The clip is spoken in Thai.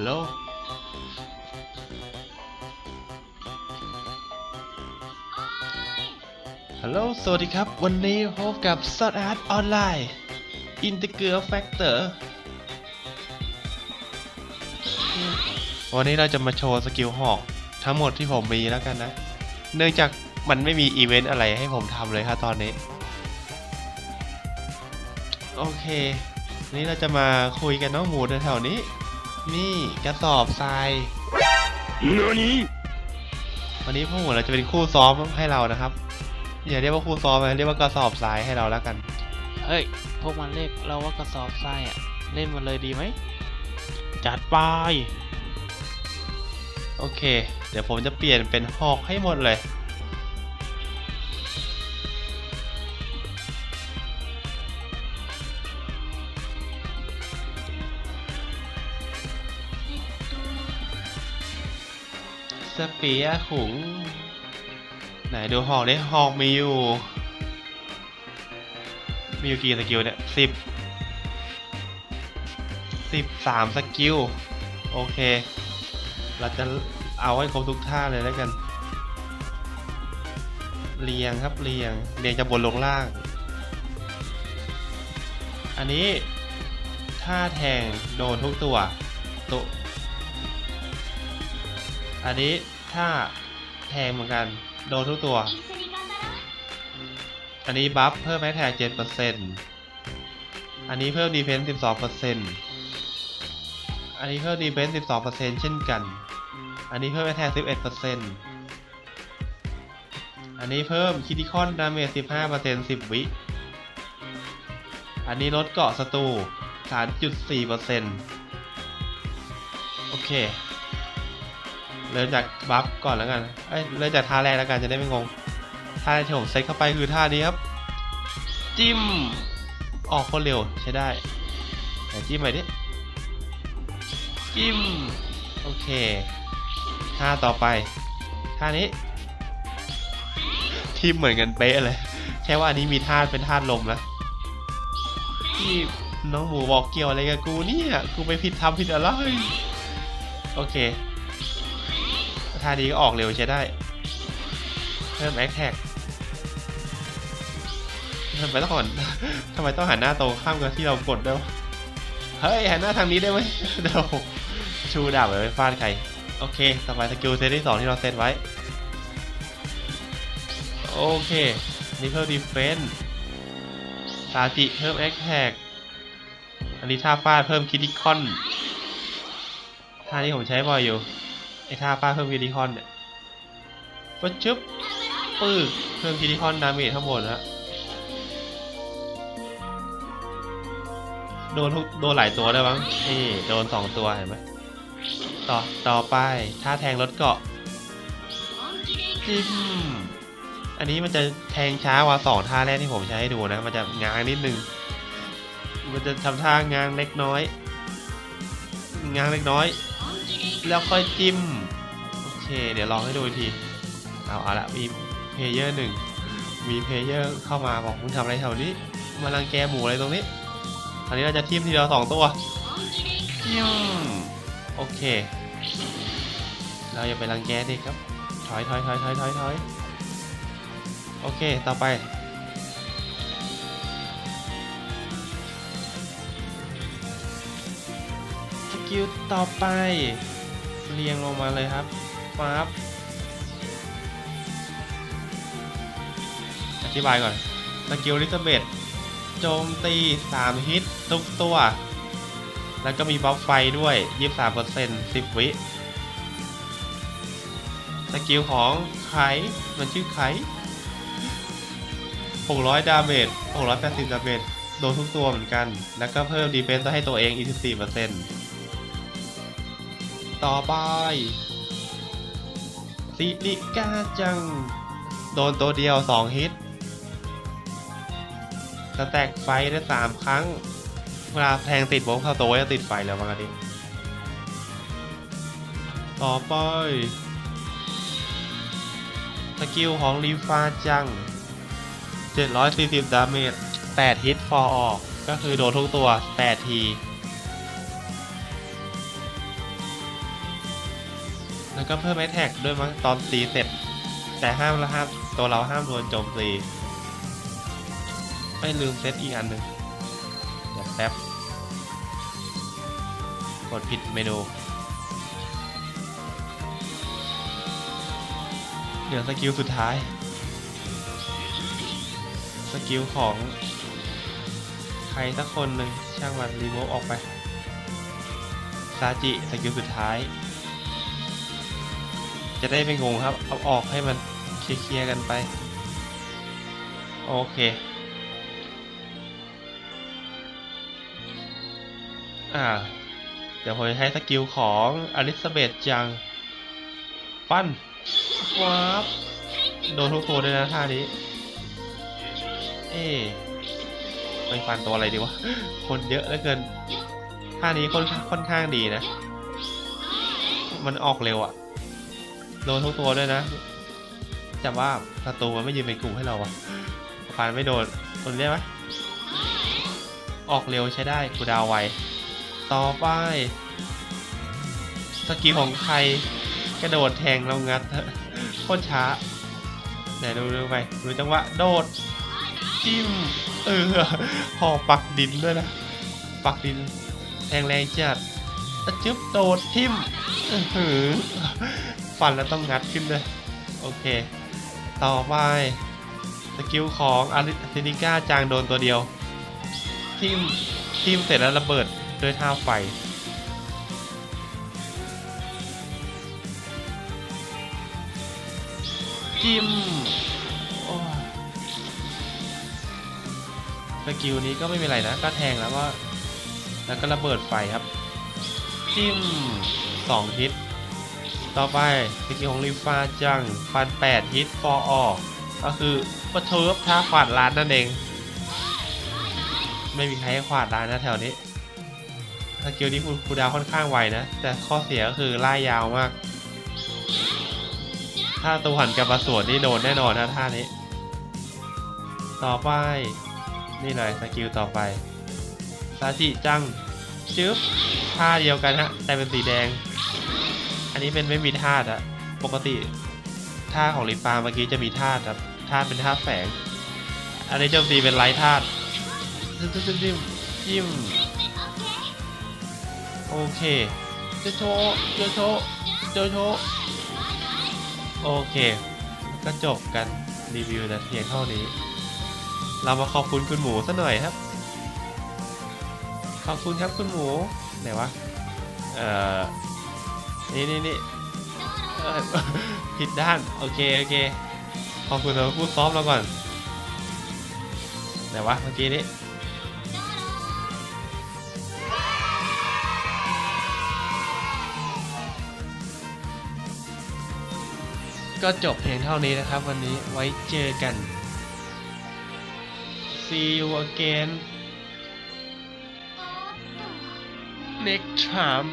ลโหลฮัลโหล สวัสดีครับ วันนี้พบกับ s อ r t Art Online Integer Factor วันนี้เราจะมาโชว์สกิลหอก ทั้งหมดที่ผมมีแล้วกันนะ เนื่องจากมันไม่มีอีเวนต์อะไรให้ผมทำเลยครับตอนนี้ โอเค นี่เราจะมาคุยกันน้องหมูแถวๆนี้ นี่กระสอบทราย何วันนี้พวกหมูเราจะเป็นคู่ซ้อมให้เรานะครับอย่าเรียกว่าคู่ซ้อมนะเรียกว่ากระสอบทรายให้เราแล้วกัน เฮ้ย พวกมันเรียกเราว่ากระสอบทรายอะ เล่นมันเลยดีไหม จัดไป โอเค เดี๋ยวผมจะเปลี่ยนเป็นหอกให้หมดเลย เปียขุง ไหนดูหอกได้หอกมีอยู่ มีอยู่กี่สกิลเนี่ยสิบสิบสามสกิล โอเค เราจะเอาให้ครบทุกท่าเลยแล้วกัน เรียงครับเรียง เรียงจากบนลงล่าง อันนี้ท่าแทงโดนทุกตัวตุ อันนี้ท่าแทงเหมือนกัน โดนทุกตัว อันนี้บัฟเพิ่มแม็กแท็กเจ็ดเปอร์เซ็นต์อันนี้เพิ่มดีเฟนส์สิบสองเปอร์เซ็นต์อันนี้เพิ่มดีเฟนส์สิบสองเปอร์เซ็นต์เช่นกัน อันนี้เพิ่มแม็กแท็กสิบเอ็ดเปอร์เซ็นต์อันนี้เพิ่มคิติคอนดาเมจสิบห้าเปอร์เซ็นต์สิบวิ อันนี้ลดเกาะศัตรูสามจุดสี่เปอร์เซ็นต์โอเค เริ่มจากบัฟก่อนแล้วกันเอ้ยเริ่มจากท่าแรกแล้วกันจะได้ไม่งง ท่าที่ผมเซตเข้าไปคือท่านี้ครับ จิ้ม ออกคนเร็วใช้ได้ไหนจิ้มใหม่ดิ จิ้ม โอเค ท่าต่อไป ท่านี้ ทีมเหมือนกันเป๊ะเลย แค่ว่าอันนี้มีท่าเป็นท่าลมนะที่น้องหมูบอกเกี่ยวอะไรกับกูเนี่ย กูไปผิดทำผิดอะไร โอเค ท่านี้ก็ออกเร็วใช้ได้ เพิ่มแอคแท็กทำไมต้องหันทำไมต้องหันหน้าตรงข้ามกับที่เรากดด้วยเฮ้ยหันหน้าทางนี้ได้ไหมเดี๋ยวชูดาบไว้ฟาดใคร โอเคต่อไปสกิลเซตที่สองที่เราเซตไว้ โอเคนี่เพิ่มดีเฟนส์ซาจิเพิ่มแอคแท็กอันนี้ท่าฟาดเพิ่มคิติคอนท่านี้ผมใช้บ่อยอยู่ อ้ท่าฟาเพิ่มคิติคอนเนี่ยปึ๊บชึบปื้อเพิ่มคิติคอนดาเมจทั้งหมดนะโดนทุกโดนหลายตัวได้บ้างนี่โดนสองตัวเห็นไหมต่อต่อไปท่าแทงรถเกาะจิ้มอันนี้มันจะแทงช้ากว่าสองท่าแรกที่ผมใช้ให้ดูนะ มันจะง้างนิดนึง มันจะทำท่าง้างเล็กน้อยง้างเล็กน้อย แล้วค่อยจิ้ม โอเค เดี๋ยวลองให้ดูอีกที เอาเอาละมีเพลเยอร์หนึ่งมีเพลเยอร์เข้ามาบอกมึงทำอะไรแถวนี้มารังแกหมูอะไรตรงนี้คราวนี้เราจะทิมทีเดียวสองตัวจิ้มโอเค เราอย่าไปรังแกด็กครับ ถอยถอยถอยถอยถอยถอยโอเค ต่อไปสกิลต่อไป เรียงลงมาเลยครับปั๊บอธิบายก่อนสกิลลิซเบตโจมตี 3 ฮิตทุกตัว แล้วก็มีบัฟไฟด้วย 23% 10 วิสกิลของไขมันชื่อไข600 ดาเมจ680 ดาเมจโดนทุกตัวเหมือนกัน แล้วก็เพิ่มดีเฟนซ์ให้ตัวเองอีก14% ต่อไปซิลิก้าจัง โดนตัวเดียว 2 ฮิตสแต็กไฟได้ 3 ครั้ง เวลาแทงติดบอมเข้าตัวจะติดไฟแล้วบางทีต่อไปสกิลของรีฟาจัง 740 ดาเมจ 8 ฮิตฟอร์ออก ก็คือโดนทุกตัว 8 ที แล้วก็เพิ่มแอทแท็กด้วยมั้งตอนตีเสร็จ แต่ห้ามและห้ามตัวเราห้ามโดนโจมตี ไม่ลืมเซตอีกอันหนึ่งเดี๋ยวแป๊บกดผิดเมนูเดี๋ยวสกิลสุดท้าย สกิลของ ใครสักคนหนึ่งช่างมันรีโมฟออกไปซาจิสกิลสุดท้าย จะได้ไม่งงครับ เอาออกให้มันเคลียร์กันไป โอเค อ่า เดี๋ยวผมจะใช้สกิลของอลิซาเบธจังฟันว้าบโดนทุกตัวเลยนะท่านี้ เอ๊ไปฟันตัวอะไรดีวะ คนเยอะเหลือเกินท่านี้ค่อนค่อนข้างดีนะ มันออกเร็วอะ โดนทุกตัวด้วยนะแต่ว่าศัตรูมันไม่ยืนเป็นกลุ่มให้เราอะฟันไม่โดนคนเรียกไหมออกเร็วใช้ได้กูดาวไว ต่อไปสกิลของใครกระโดดแทงเรางัดโคตรช้าไหนดูดูไปดูจังหวะโดดจิ้มเออหอปักดินด้วยนะ ปักดินแทงแรงจัดจึ๊บโดดทิมอื้ออ ฟันแล้วต้องงัดขึ้นเลยโอเค ต่อไปสกิลของอาริซินิก้าจางโดนตัวเดียวทิมทิมเสร็จแล้วระเบิดด้วยท่าไฟจิ้มสกิลนี้ก็ไม่มีอะไรนะ ก็แทงแล้วก็แล้วก็ระเบิดไฟครับ จิ้มสองฮิต ต่อไปสกิลของริฟ้าจังฟันแปดฮิตฟอร์ออกก็คือประเทิบท่าขวาดร้านนั่นเอง ไม่มีใครให้ขวาดร้านนะแถวนี้สกิลนี้คุณคูดาวค่อนข้างไวนะ แต่ข้อเสียก็คือไล่ยาวมาก ถ้าตัวหันกลับมาสวนนี่โดนแน่นอนนะท่านี้ ต่อไป นี่เลยสกิลต่อไปซาจิจังจึ๊บท่าเดียวกันฮะแต่เป็นสีแดง นนี้เป็นไม่มีธาตุอะปกติท่าของลิปาเมื่อกี้จะมีธาตุครับธาตุเป็นธาตุแฝง อันนี้โจมตีเป็นไร้ธาตุจิ้มจิ้มจิ้มจิ้มโอเคโจโชโจโชโจโชโอเค ก็จบกันรีวิวแต่เพียงเท่านี้ เรามาขอบคุณคุณหมูซะหน่อยครับ ขอบคุณครับคุณหมู ไหนวะ เอ่อ นี่นี่นี่ผิดด้าน โอเค โอเค ขอบคุณสำหรับผู้ซ้อมเราก่อน ไหนวะเมื่อกี้นี้ก็จบเพียงเท่านี้นะครับ วันนี้ไว้เจอกัน see you again next time